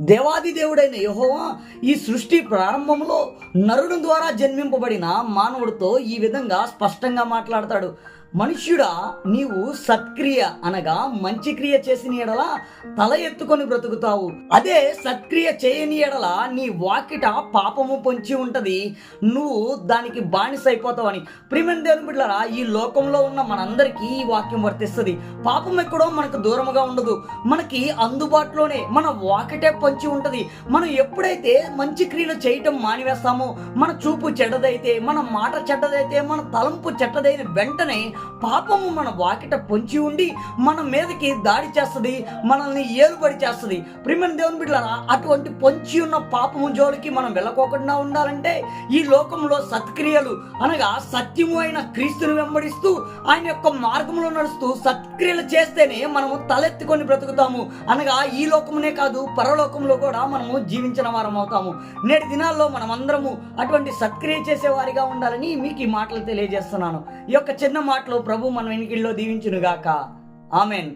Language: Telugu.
దేవాది దేవుడైన యహోవా ఈ సృష్టి ప్రారంభంలో నరుడు ద్వారా జన్మింపబడిన మానవుడితో ఈ విధంగా స్పష్టంగా మాట్లాడతాడు. మనుష్యుడా నీవు సత్క్రియ అనగా మంచి క్రియ చేసిన ఎడల తల ఎత్తుకొని బ్రతుకుతావు. అదే సత్క్రియ చేయని ఎడల నీ వాకిట పాపము పొంచి ఉంటది. నువ్వు దానికి బానిస అయిపోతావని ప్రిమెంట్ దేవుని ఈ లోకంలో ఉన్న మనందరికీ ఈ వాక్యం వర్తిస్తుంది. పాపం ఎక్కడో మనకు దూరముగా ఉండదు. మనకి అందుబాటులోనే మన వాకిటే పొంచి ఉంటది. మనం ఎప్పుడైతే మంచి క్రియలు చేయటం మానివేస్తామో మన చూపు చెడ్డదైతే మన మాట చెడ్డదైతే మన తలంపు చెడ్డదైన వెంటనే పాపము మన వాకిట పొంచి ఉండి మన మీదకి దాడి చేస్తుంది మనల్ని ఏలుబడి చేస్తుంది. ప్రిమిన్ దేవుని బిడ్డలారా అటువంటి పొంచి ఉన్న పాపము జోలికి మనం వెళ్ళకోకుండా ఉండాలంటే ఈ లోకంలో సత్క్రియలు అనగా సత్యము అయిన క్రీస్తుని వెంబడిస్తూ ఆయన యొక్క మార్గంలో నడుస్తూ సత్క్రియలు చేస్తేనే మనము తలెత్తుకొని బ్రతుకుతాము. అనగా ఈ లోకమునే కాదు పరలోకంలో కూడా మనము జీవించిన వారం అవుతాము. నేటి దినాల్లో మనమందరము అటువంటి సత్క్రియ చేసేవారిగా ఉండాలని మీకు ఈ మాటలు తెలియజేస్తున్నాను. ఈ యొక్క చిన్న మాటలు ప్రభు మన వెనికిల్లో దీవించునుగాక. ఆమెన్.